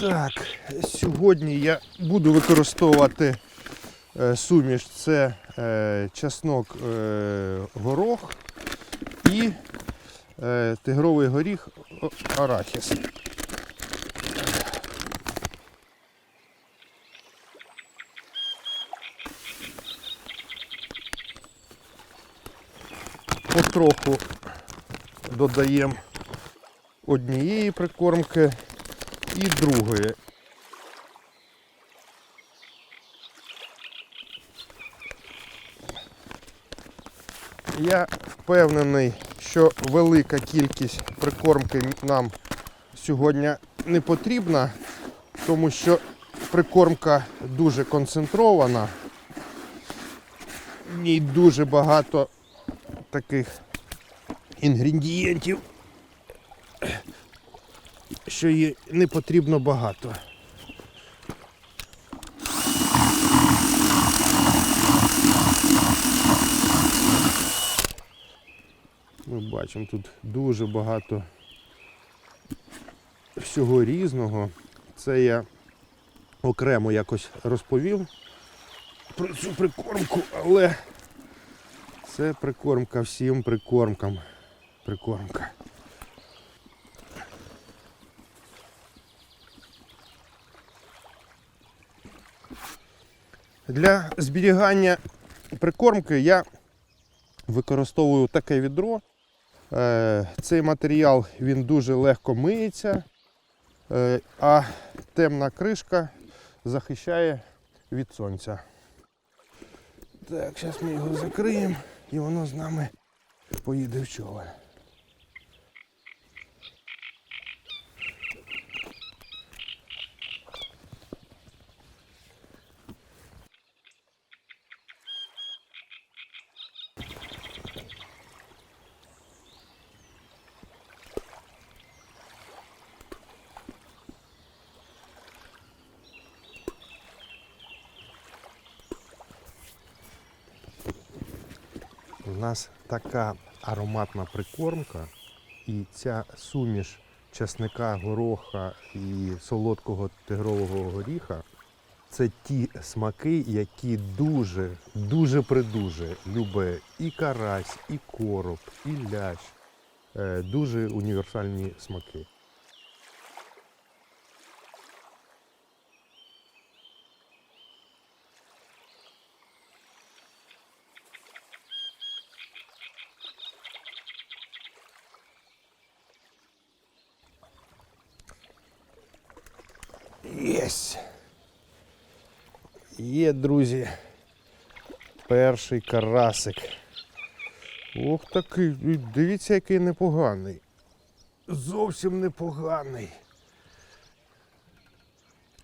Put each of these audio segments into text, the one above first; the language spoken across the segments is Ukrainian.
Так, сьогодні я буду використовувати е, суміш. Це е, чеснок е, горох і тигровий горіх арахіс. Потроху додаємо однієї прикормки і другої. Я впевнений, що велика кількість прикормки нам сьогодні не потрібна, тому що прикормка дуже концентрована. В ній дуже багато таких інгредієнтів, що їй не потрібно багато. Ми бачимо тут дуже багато всього різного. Це я окремо якось розповів про цю прикормку, але це прикормка всім прикормкам. Прикормка. Для зберігання прикормки я використовую таке відро. Е, Цей матеріал він дуже легко миється, е, а темна кришка захищає від сонця. Так, зараз ми його закриємо і воно з нами поїде в човен. У нас така ароматна прикормка, і ця суміш чесника, гороха і солодкого тигрового горіха це ті смаки, які дуже, дуже придуже любить і карась, і короб, і лящ. Е, Дуже універсальні смаки. Єсть! Є, друзі. Перший карасик. Ох такий, дивіться, який непоганий. Зовсім непоганий.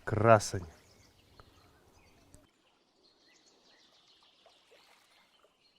Красень.